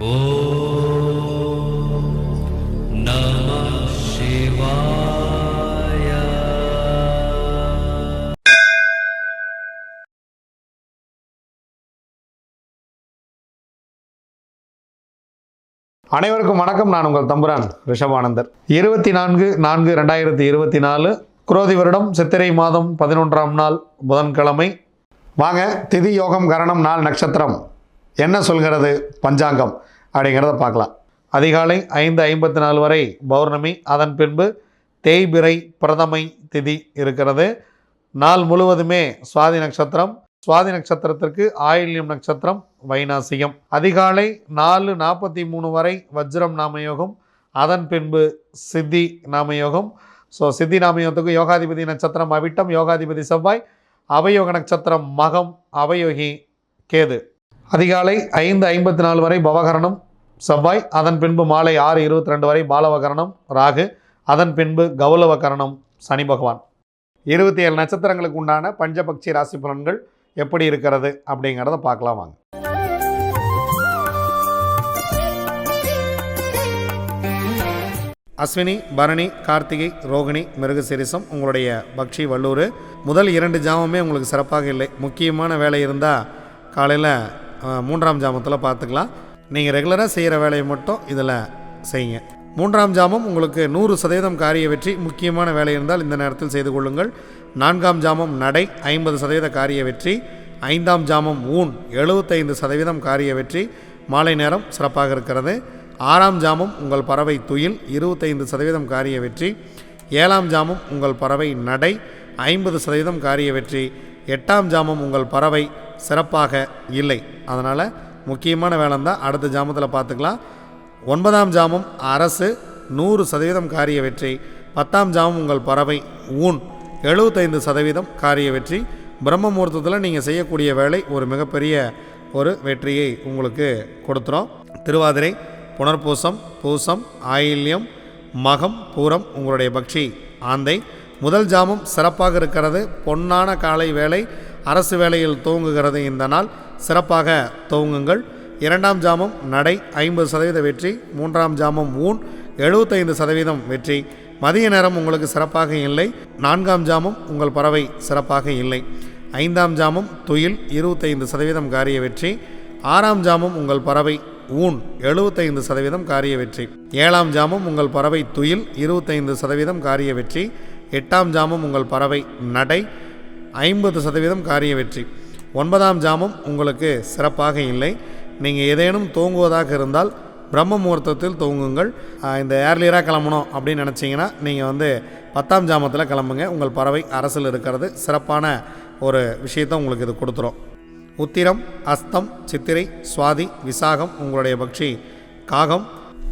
அனைவருக்கும் வணக்கம். நான் உங்கள் தம்புரான் ரிஷபானந்தர். இருபத்தி நான்கு நான்கு ரெண்டாயிரத்தி இருபத்தி நாலு குரோதி வருடம் சித்திரை மாதம் பதினொன்றாம் நாள் புதன்கிழமை. வாங்க திதி யோகம் கரணம் நாள் நட்சத்திரம். என்ன சொல்கிறது? பஞ்சாங்கம். அப்படிங்கிறத பார்க்கலாம். அதிகாலை ஐந்து ஐம்பத்தி நாலு வரை பௌர்ணமி அதன் பின்பு தேய்பிறை பிரதமை திதி இருக்கிறது. நாள் முழுவதுமே சுவாதி நட்சத்திரம் சுவாதி நட்சத்திரத்திற்கு ஆயில்யம் நட்சத்திரம் வைநாசியம் அதிகாலை நாலு நாற்பத்தி மூணு வரை வஜ்ரம் நாமயோகம் அதன் பின்பு சித்தி நாமயோகம். ஸோ சித்தி நாமயோகத்துக்கு யோகாதிபதி நட்சத்திரம் அவிட்டம் யோகாதிபதி செவ்வாய் அவயோக நட்சத்திரம் மகம் அவயோகி கேது. அதிகாலை ஐந்து ஐம்பத்தி நாலு வரை பவகரணம் செவ்வாய் அதன் பின்பு மாலை ஆறு இருபத்தி ரெண்டு வரை பாலவகரணம் ராகு அதன் பின்பு கௌலவகரணம் சனி பகவான். இருபத்தி ஏழு நட்சத்திரங்களுக்கு உண்டான பஞ்சபக்ஷி ராசி பலன்கள் எப்படி இருக்கிறது அப்படிங்கிறத பார்க்கலாம் வாங்க. அஸ்வினி பரணி கார்த்திகை ரோகிணி மிருகசிரிசம் உங்களுடைய பக்ஷி வல்லூர். முதல் இரண்டு ஜாமமே உங்களுக்கு சிறப்பாக இல்லை. முக்கியமான வேலை இருந்தால் காலையில் மூன்றாம் ஜாமத்தில் பார்த்துக்கலாம். நீங்கள் ரெகுலராக செய்கிற வேலையை மட்டும் இதில் செய்யுங்க. மூன்றாம் ஜாமம் உங்களுக்கு நூறு சதவீதம் காரிய வெற்றி முக்கியமான வேலை இருந்தால் இந்த நேரத்தில் செய்து கொள்ளுங்கள். நான்காம் ஜாமம் நடை ஐம்பது சதவீத காரிய வெற்றி. ஐந்தாம் ஜாமம் ஊன் எழுபத்தைந்து சதவீதம் காரிய வெற்றி. மாலை நேரம் சிறப்பாக இருக்கிறது. ஆறாம் ஜாமம் உங்கள் பறவை துயில் இருபத்தைந்து சதவீதம் காரிய வெற்றி. ஏழாம் ஜாமம் உங்கள் பறவை நடை ஐம்பது சதவீதம் காரிய வெற்றி. எட்டாம் ஜாமம் உங்கள் பறவை சிறப்பாக இல்லை. அதனால் முக்கியமான வேலை தான் அடுத்த ஜாமத்தில் பார்த்துக்கலாம். ஒன்பதாம் ஜாமம் அரசு நூறு சதவீதம் காரிய வெற்றி. பத்தாம் ஜாமம் உங்கள் பறவை ஊன். எழுபத்தைந்து சதவீதம் காரிய வெற்றி. பிரம்ம முகூர்த்தத்தில் நீங்கள் செய்யக்கூடிய வேலை ஒரு மிகப்பெரிய ஒரு வெற்றியை உங்களுக்கு கொடுத்துரும். திருவாதிரை புனர்பூசம் பூசம் ஆயில்யம் மகம் பூரம் உங்களுடைய பக்ஷி ஆந்தை. முதல் ஜாமம் சிறப்பாக இருக்கிறது. பொன்னான காலை வேலை அரசு வேலையில் துவங்குகிறது இந்த நாள். சிறப்பாக துவங்குங்கள். இரண்டாம் ஜாமம் நடை ஐம்பது சதவீத வெற்றி மூன்றாம் ஜாமம் ஊன் எழுபத்தைந்து சதவீதம் வெற்றி. மதிய நேரம் உங்களுக்கு சிறப்பாக இல்லை. நான்காம் ஜாமம் உங்கள் பறவை சிறப்பாக இல்லை. ஐந்தாம் ஜாமம் துயில் இருபத்தைந்து சதவீதம் காரிய வெற்றி. ஆறாம் ஜாமம் உங்கள் பறவை ஊன் எழுபத்தைந்து சதவீதம் காரிய வெற்றி. ஏழாம் ஜாமம் உங்கள் பறவை துயில் இருபத்தைந்து சதவீதம் காரிய வெற்றி. எட்டாம் ஜாமம் உங்கள் பறவை நடை ஐம்பது சதவீதம் காரிய வெற்றி. ஒன்பதாம் ஜாமம் உங்களுக்கு சிறப்பாக இல்லை. நீங்கள் ஏதேனும் தூங்குவதாக இருந்தால் பிரம்ம முகூர்த்தத்தில் தூங்குங்கள். இந்த ஏர்லியராக கிளம்பணும் அப்படின்னு நினச்சிங்கன்னா நீங்கள் வந்து பத்தாம் ஜாமத்தில் கிளம்புங்க. உங்கள் பறவை அரசில் இருக்கிறது. சிறப்பான ஒரு விஷயத்தை உங்களுக்கு இது கொடுத்துரும். உத்திரம் அஸ்தம் சித்திரை சுவாதி விசாகம் உங்களுடைய பக்ஷி காகம்.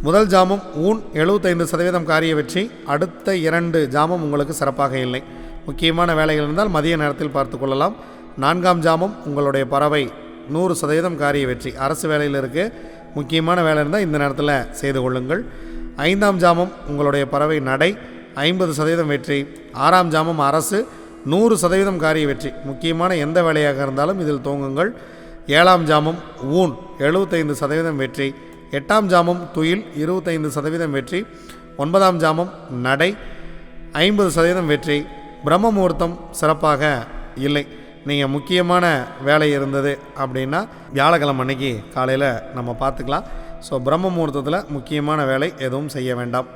முதல் ஜாமம் ஊன் எழுபத்தைந்து சதவீதம் காரிய வெற்றி. அடுத்த இரண்டு ஜாமம் உங்களுக்கு சிறப்பாக இல்லை. முக்கியமான வேலைகள் இருந்தால் மதிய நேரத்தில் பார்த்து கொள்ளலாம். நான்காம் ஜாமம் உங்களுடைய பறவை நூறு சதவீதம் காரிய வெற்றி. அரசு வேலையில் இருக்குது முக்கியமான வேலை இருந்தால் இந்த நேரத்தில் செய்து கொள்ளுங்கள். ஐந்தாம் ஜாமம் உங்களுடைய பறவை நடை ஐம்பது சதவீதம் வெற்றி. ஆறாம் ஜாமம் அரசு நூறு சதவீதம் காரிய வெற்றி. முக்கியமான எந்த வேலையாக இருந்தாலும் இதில் துவங்குங்கள் ஏழாம் ஜாமம் ஊன் எழுபத்தைந்து சதவீதம் வெற்றி. எட்டாம் ஜாமம் துயில் இருபத்தைந்து சதவீதம் வெற்றி. ஒன்பதாம் ஜாமம் நடை ஐம்பது சதவீதம் வெற்றி. பிரம்ம முகூர்த்தம் சிறப்பாக இல்லை. நீங்கள் முக்கியமான வேலை இருந்தது அப்படின்னா வியாழக்கிழமை அன்னைக்கு காலையில் நம்ம பார்த்துக்கலாம். ஸோ பிரம்ம முகூர்த்தத்தில் முக்கியமான வேலை எதுவும் செய்ய வேண்டாம்.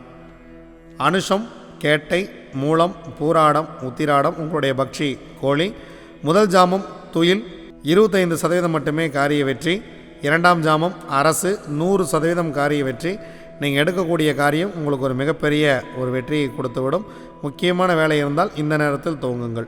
அனுஷம் கேட்டை மூலம் பூராடம் உத்திராடம் உங்களுடைய பக்ஷி கோழி முதல் ஜாமம் துயில் இருபத்தைந்து சதவீதம் மட்டுமே காரிய வெற்றி இரண்டாம் ஜாமம் அரசு நூறு சதவீதம் காரிய வெற்றி நீங்கள் எடுக்கக்கூடிய காரியம் உங்களுக்கு ஒரு மிகப்பெரிய ஒரு வெற்றியை கொடுத்துவிடும். முக்கியமான வேலை இருந்தால் இந்த நேரத்தில் துவங்குங்கள்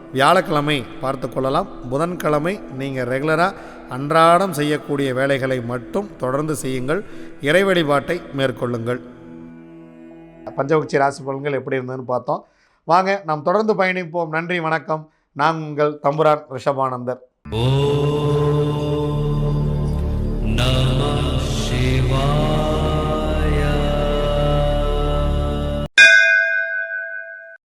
வியாழக்கிழமை பார்த்து கொள்ளலாம். புதன்கிழமை நீங்கள் ரெகுலராக அன்றாடம் செய்யக்கூடிய வேலைகளை மட்டும் தொடர்ந்து செய்யுங்கள். இறை வழிபாட்டை மேற்கொள்ளுங்கள். பஞ்சபக்ஷி ராசி பலன்கள் எப்படி இருந்ததுன்னு பார்த்தோம். வாங்க நாம் தொடர்ந்து பயணிப்போம். நன்றி வணக்கம். நான் உங்கள் தம்புரான் ரிஷபானந்தர். ஓ நம சிவா